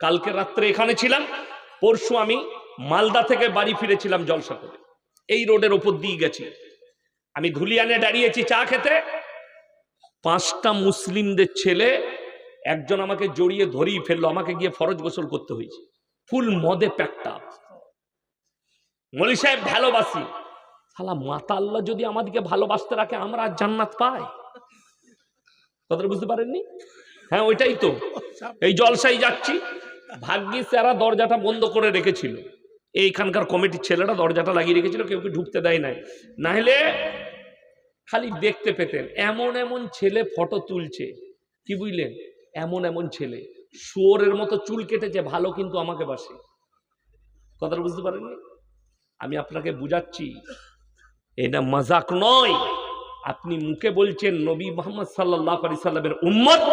কালকে রাত্রে এখানে ছিলাম, পরশু আমি মালদা থেকে বাড়ি ফিরেছিলাম জলসা করে এই রোডের ওপর দিয়ে গেছি। আমি ধুলিয়ানে দাঁড়িয়েছি চা খেতে। পাঁচটা মুসলিমদের ছেলে একজন আমাকে জড়িয়ে ধরিয়ে ফেলল, আমাকে গিয়ে ফরজ গোসল করতে হয়েছে। ফুল মদে প্যাকটা। মলি সাহেব, ভালোবাসি। শালা, মাতা আল্লাহ যদি আমাদেরকে ভালোবাসতে রাখে, আমরা জান্নাত পাই। কথাটা বুঝতে পারেননি? হ্যাঁ ওইটাই তো। এই জলসাই যাচ্ছি। ভাগ্যিস এরা দরজাটা বন্ধ করে রেখেছিল। এইখানকার কমিটির ছেলেরা দরজাটা লাগিয়ে রেখেছিল, কেউ কি ঢুকতে দেয় নাই। নাহলে খালি দেখতে পেতেন, এমন এমন ছেলে ফটো তুলছে। কি বুঝলেন? এমন এমন ছেলে। শুয়োরের মতো চুল কেটেছে, ভালো কিন্তু আমাকে বাসে। কথাটা বুঝতে পারেননি? আমি আপনাকে বুঝাচ্ছি, এটা মজাক নয়। আপনি মুখে বলছেন নবী মোহাম্মদ সাল্লাহ আলি সাল্লামের উম্মত,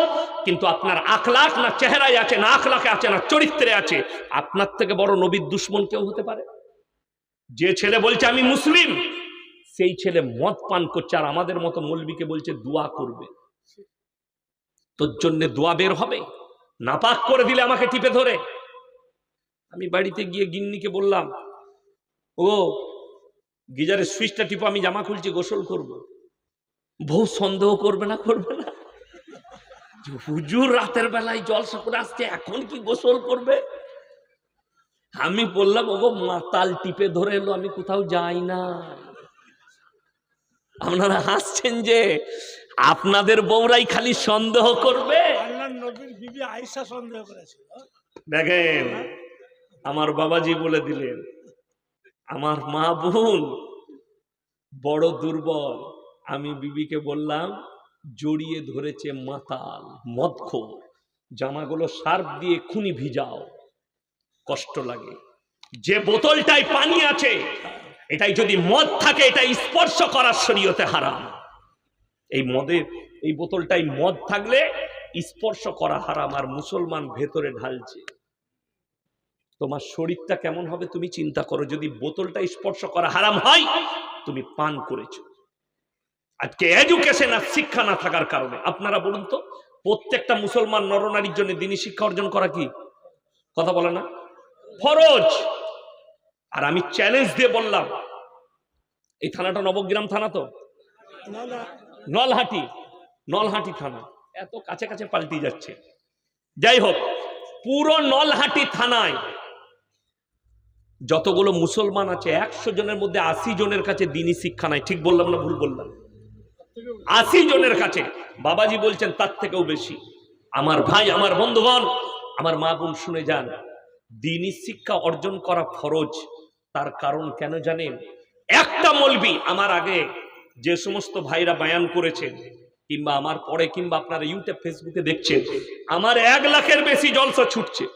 কিন্তু আপনার আখলাখ না চেহারায় আছে, না আখলাখে আছে, না চরিত্রে আছে, আপনার থেকে বড় নবীর দুশ্মন কেউ হতে পারে? যে ছেলে বলছে, আমি মুসলিম, সেই ছেলে মদ পান করছে আর আমাদের মতো মৌলবীকে বলছে, দোয়া করবে। তোর জন্য দোয়া বের হবে? নাপাক করে দিলে আমাকে টিপে ধরে। আমি বাড়িতে গিয়ে গিন্নিকে বললাম ও গিজারের সুইচটা টিপো, আমি জামা খুলছি, গোসল করব। বউ সন্দেহ করবে না করবে না? হুজুর রাতের বেলায় জলসা করে আসছে এখন কি গোসল করবে? আমি বললাম ওগো মাতাল টিপে ধরে এলো আমি কোথাও যাই না। আপনারা হাসছেন যে আপনাদের বউরাই খালি সন্দেহ করবে? আল্লাহর নবীর বিবি আয়েশা সন্দেহ করেছিল। দেখেন আমার বাবাজি বলে দিলেন আমার মা বোন বড় দুর্বল। আমি বিবিকে বললাম, জড়িয়ে ধরেছে মাতাল, মদখোর। জামাগুলো সার্ফ দিয়ে খুনি ভিজাও। কষ্ট লাগে। যে বোতলটায় পানি আছে, এটাই যদি মদ থাকে এটা স্পর্শ করার শরীয়তে হারাম। এই মদের, এই বোতলটাই মদ থাকলে স্পর্শ করা হারাম আর মুসলমান ভেতরে ঢালছে। তোমার শরীরটা কেমন হবে তুমি চিন্তা করো। যদি বোতলটা স্পর্শ করা হারাম হয়, তুমি পান করেছ। আজকে এডুকেশন আর শিক্ষা না থাকার কারণে। আপনারা বলুন তো, প্রত্যেকটা মুসলমান নরনারীর জন্য দিনী শিক্ষা অর্জন করা কি? কথা বলে না? ফরজ। আর আমি চ্যালেঞ্জ দিয়ে বললাম, এই থানাটা নবগ্রাম থানা তো? নলহাটি। নলহাটি থানা। এত কাছে কাছে পাল্টি যাচ্ছে। যাই হোক, পুরো নলহাটি থানায় যতগুলো মুসলমান আছে, একশো জনের মধ্যে আশি জনের কাছে দিনী শিক্ষা নাই। ঠিক বললাম না ভুল বললাম? আশি জনের কাছে। বাবাজি বলছেন, তার থেকেও বেশি। আমার ভাই, আমার বন্ধুগণ, আমার মা বোন শুনে যান। দিনী শিক্ষা অর্জন করা ফরজ। তার কারণ কেন জানেন? একটা মলবি আমার আগে যে সমস্ত ভাইরা বায়ান করেছেন, কিংবা আমার পরে, কিংবা আপনারা ইউটিউব ফেসবুকে দেখছেন, আমার এক লাখের বেশি জলসা ছুটছে।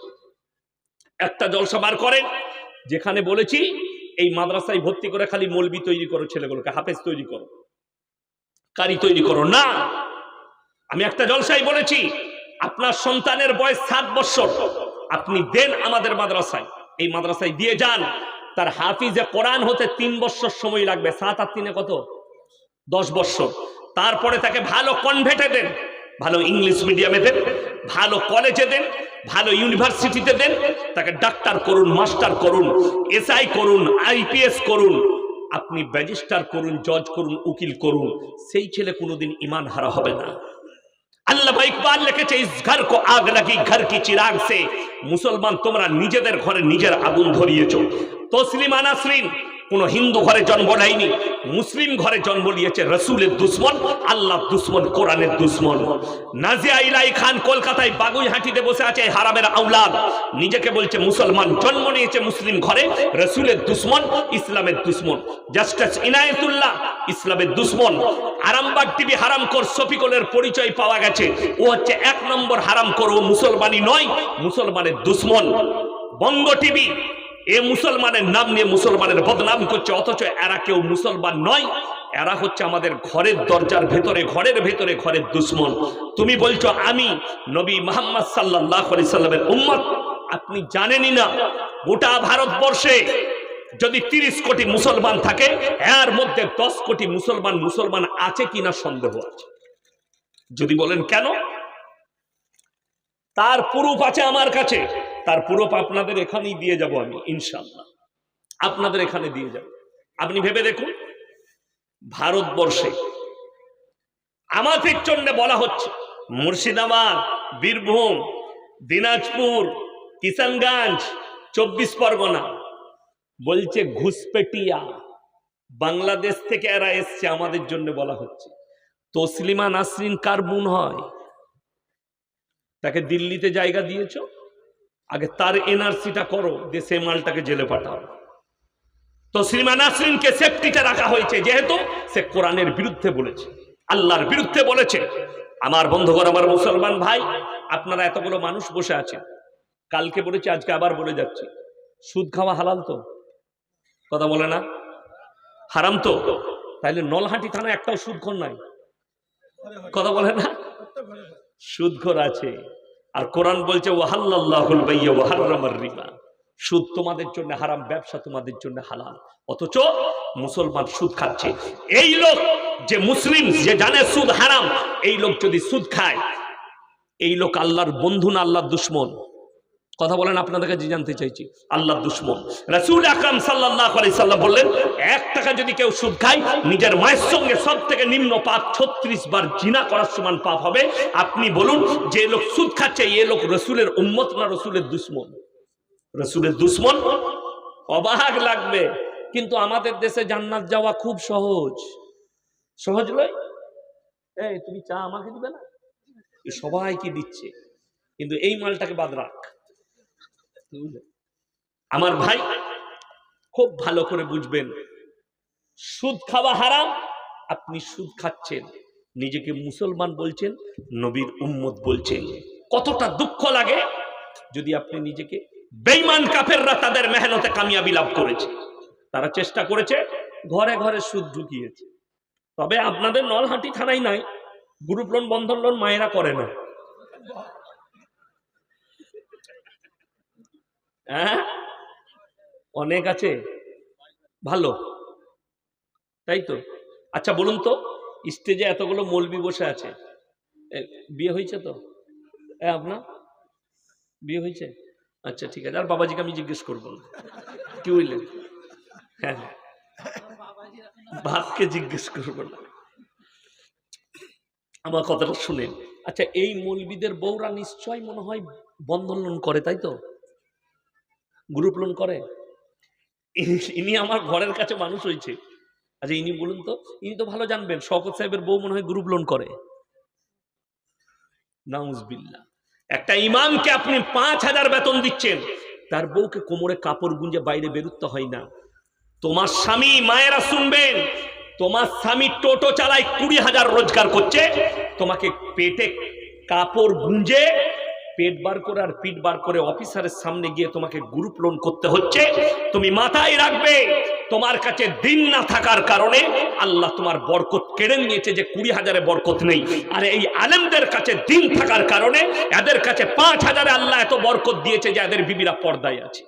একটা জলসা বার করেন, যেখানে বলেছি, এই মাদ্রাসায় ভর্তি করে খালি মলবি তৈরি করো, ছেলেগুলোকে হাফেজ তৈরি করো। কারি তৈরি করো না। আমি একটা জলসাই বলেছি, আপনার সন্তানের বয়স সাত বছর। আপনি দেন আমাদের মাদ্রাসায়। এই মাদ্রাসায় দিয়ে যান। তার হাফিজে কোরআন হতে তিন বছর সময় লাগবে। সাত আর তিনে কত? দশ বছর। তারপরে তাকে ভালো কনভেটে দেন। ভালো ইংলিশ মিডিয়ামে দেন। ভালো কলেজে দেন। ভালো ইউনিভার্সিটিতে দেন। তাকে ডাক্তার করুন মাস্টার করুন এসআই করুন আইপিএস করুন। আপনি ব্যাজিস্টার করুন জজ করুন, উকিল করুন, সেই ছেলে কোনোদিন ইমান হারা হবে না। আল্লাহ ইকবাল লিখেছে, ইস ঘর কো আগ লাগি, ঘর কি চিরাগ সে। মুসলমান, তোমরা নিজেদের ঘরে নিজের আগুন ধরিয়েছ। তসলিমা নাসরিন কোন হিন্দু ঘরে জন্ম নেয়নি, মুসলিম ঘরে জন্ম নিয়েছে রসুলের দুশ্মন আল্লাহ দুশ্মন, কোরআনের দুশ্মন। নাজিয়া ইলাই খান কলকাতায় বাগুইহাটিতে বসে আছে হারামের আউলাদ। নিজেকে বলছে মুসলমান, জন্ম নিয়েছে মুসলিম ঘরে রসুলের দুশ্মন, ইসলামের দুশ্মন। জাস্টিস ইনায়েতুল্লাহ, ইসলামের দুশ্মন। আরামবাগ টিভি হারাম কর শফিকুলের পরিচয় পাওয়া গেছে। ও হচ্ছে এক নম্বর হারাম কর ও মুসলমানই নয়, মুসলমানের দুশ্মন। বঙ্গ টিভি এ মুসলমানের নাম নিয়ে মুসলমানের বদনাম করছে, অথচ এরা কেউ মুসলমান নয়। এরা হচ্ছে আমাদের ঘরের দরজার ভেতরে, ঘরের ভেতরে ঘরের দুশ্মন। তুমি বলছো, আমি নবী মোহাম্মদ সাল্লাহ সাল্লামের উম্মত। আপনি জানেনই না, গোটা ভারতবর্ষে যদি তিরিশ কোটি মুসলমান থাকে, এর মধ্যে দশ কোটি মুসলমান মুসলমান আছে কিনা সন্দেহ আছে? যদি বলেন কেন? তার প্রুফ আছে আমার কাছে। তার পুরুপ আপনাদের এখানেই দিয়ে যাব আমি ইনশাল্লাহ আপনাদের এখানে দিয়ে যাব। আপনি ভেবে দেখুন, ভারতবর্ষে আমাদের জন্য বলা হচ্ছে, মুর্শিদাবাদ, বীরভূম, দিনাজপুর, কিষানগঞ্জ, চব্বিশ পরগনা, বলছে ঘুষপেটিয়া বাংলাদেশ থেকে এরা এসছে, আমাদের জন্য বলা হচ্ছে। তসলিমা নাসরিন কার বোন হয়? তাকে দিল্লিতে জায়গা দিয়েছ? আগে তার এনআরসিটা করো যে সে মালটাকে জেলে পাঠাও। তসলিমা নাসরিনকে সেফটিতে রাখা হয়েছে, যেহেতু সে কোরআনের বিরুদ্ধে বলেছে, আল্লাহর বিরুদ্ধে বলেছে। আমার বন্ধুগণ, আমার মুসলমান ভাই, আপনারা এতগুলো মানুষ বসে আছেন। কালকে বলেছি, আজকে আবার বলে যাচ্ছি। সুদ খাওয়া হালাল তো? কথা বলে না? হারাম তো? তাইলে নলহাটি থানা একটাও সুদখোর নাই। কথা বলে না? ঘরে। আছে। আর কোরআন বলছে ওয়াহাল্লাহুল বাইয়া সুদ তোমাদের জন্য হারাম, ব্যবসা তোমাদের জন্য হালাল। অথচ মুসলমান সুদ খাচ্ছে। এই লোক যে মুসলিম, যে জানে সুদ হারাম, এই লোক যদি সুদ খায়, এই লোক আল্লাহর বন্ধু না আল্লাহর দুশ্মন? কথা বলেন আপনাদের কাছে জানতে চাইছি। আল্লাহর দুশ্মন। রাসূল আকরাম আলাইহি সাল্লাম বললেন, এক টাকা যদি কেউ সুদ খায়, নিজের মায়ের সঙ্গে সব থেকে নিম্ন পাপ 36 বার জিনা করার সমান পাপ হবে। আপনি বলুন, যে লোক সুদ খাচ্ছে, এ লোক রসুলের উম্মত না রসুলের দুশ্মন? রসুলের দুশ্মন? অবাক লাগবে। কিন্তু আমাদের দেশে জান্নাত যাওয়া খুব সহজ। সহজ নয়? এই, তুমি চা আমাকে দিবে না? সবাইকে দিচ্ছে। কিন্তু এই মালটাকে বাদ রাখ? আমার ভাই খুব ভালো করে বুঝবেন, সুদ খাওয়া হারাম, আপনি সুদ খাচ্ছেন, নিজেকে মুসলমান বলছেন, নবীর উম্মত বলছেন। কতটা দুঃখ লাগে যদি আপনি নিজেকে বেঈমান কাফেররা তাদের মেহনতে কামিয়াবি লাভ করেছে। তারা চেষ্টা করেছে, ঘরে ঘরে সুদ ঢুকিয়েছে। তবে আপনাদের নলহাটি থানায় নাই গ্রুপ লোন বন্ধন লোন মায়েরা করে না। হ্যাঁ? অনেক আছে। ভালো। তাই তো? আচ্ছা বলুন তো স্টেজে এতগুলো মলবি বসে আছে। বিয়ে হয়েছে তো? এ, আপনার? বিয়ে হয়েছে? আচ্ছা ঠিক আছে। আর বাবাজিকে আমি জিজ্ঞেস করব কি বললেন হ্যাঁ বাপকে জিজ্ঞেস করব না। আমার কথাটা শুনেন। আচ্ছা এই মৌলবিদের বউরা নিশ্চয় মনে হয় বন্ধন করে, তাই তো? গ্রুপ লোন করে? ইনি- আমার ঘরের কাছে মানুষ হয়েছে। আচ্ছা ইনি বলুন তো, ইনি তো ভালো জানবেন, শওকত সাহেবের বউ মনে হয় গ্রুপ লোন করে। নাউজবিল্লা একটা ইমামকে আপনি পাঁচ হাজার বেতন দিচ্ছেন, তার বউকে কোমরে কাপড় গুঞ্জে বাইরে বেরুতে হয় না। তোমার স্বামী মায়েরা শুনবেন, তোমার স্বামী টোটো চালায় কুড়ি হাজার রোজগার করছে, তোমাকে পেটে কাপড় গুঞ্জে পেট বার করে আর পিঠ বার করে অফিসারের সামনে গিয়ে তোমাকে গ্রুপ লোন করতে হচ্ছে। তুমি মাথায় রাখবে, তোমার কাছে দিন না থাকার কারণে আল্লাহ তোমার বরকত কেড়ে নিয়েছে যে কুড়ি হাজারে বরকত নেই। আর এই আলেমদের কাছে দিন থাকার কারণে এদের কাছে পাঁচ হাজারে আল্লাহ এত বরকত দিয়েছে যে এদের বিবিরা পর্দায় আছে।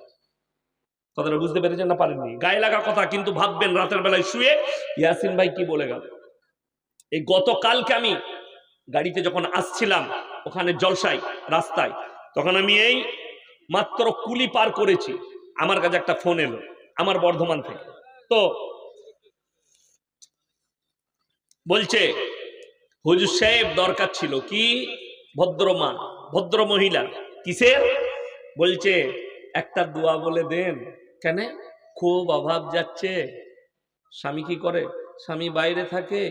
কথাটা বুঝতে পেরেছেন না পারেননি? গায়ে লাগা কথা, কিন্তু ভাববেন রাতের বেলায় শুয়ে ইয়াসিন ভাই কি বলে গেল? এই গতকালকে আমি গাড়িতে যখন আসছিলাম ওখানে জলসাই রাস্তায়। তখন আমি এই মাত্র কুলি পার করেছি। আমার কাছে একটা ফোন এলো, আমার বর্ধমান থেকে। তো বলছে, হুজুর সাহেব, দরকার ছিল কি? ভদ্রমা, ভদ্র মহিলা, কিসের? বলছে, একটা দোয়া বলে দেন। কেন? খুব অভাব যাচ্ছে। স্বামী কি করে? স্বামী বাইরে থাকে।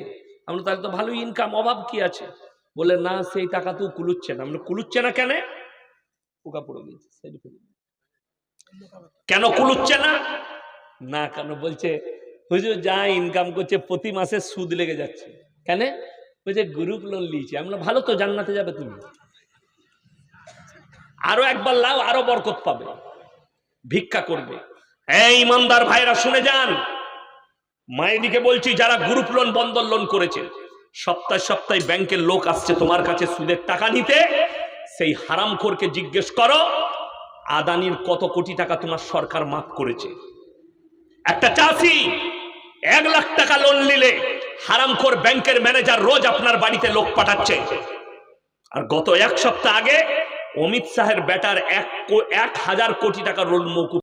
আমরা তাহলে তো ভালো ইনকাম অভাব কি আছে? বলে, না, সেই টাকা তো কুলুচ্ছে না। আমরা, কুলুচ্ছে না কেন? পোকা পড়ে দিই। কেন কুলুচ্ছে না? না, কেন? বলছে, হুজুর, যা ইনকাম করছে, প্রতি মাসে সুদ লেগে যাচ্ছে। কেন? বলছে, গ্রুপ লোন নিয়েছে। আমরা, ভালো তো, জান্নাতে যাবে তুমি। আরও একবার লাও, আরও বরকত পাবে। ভিক্ষা করবে। এই ইমানদার ভাইরা, শুনে যান। মায়েদিকে বলছি, যারা গ্রুপ লোন বন্ধন লোন করেছে। সপ্তাহে সপ্তাহে ব্যাংকের লোক আসছে তোমার কাছে সুদের টাকা নিতে, সেই হারামখোরকে জিজ্ঞেস করো, আদানির কত কোটি টাকা তোমার সরকার মাফ করেছে? একটা চাষি এক লাখ টাকা লোন নিলে হারামখোর ব্যাংকের ম্যানেজার রোজ আপনার বাড়িতে লোক পাঠাচ্ছে। আর গত এক সপ্তাহ আগে অমিত শাহের ব্যাটার এক হাজার কোটি টাকা রোল মৌকুব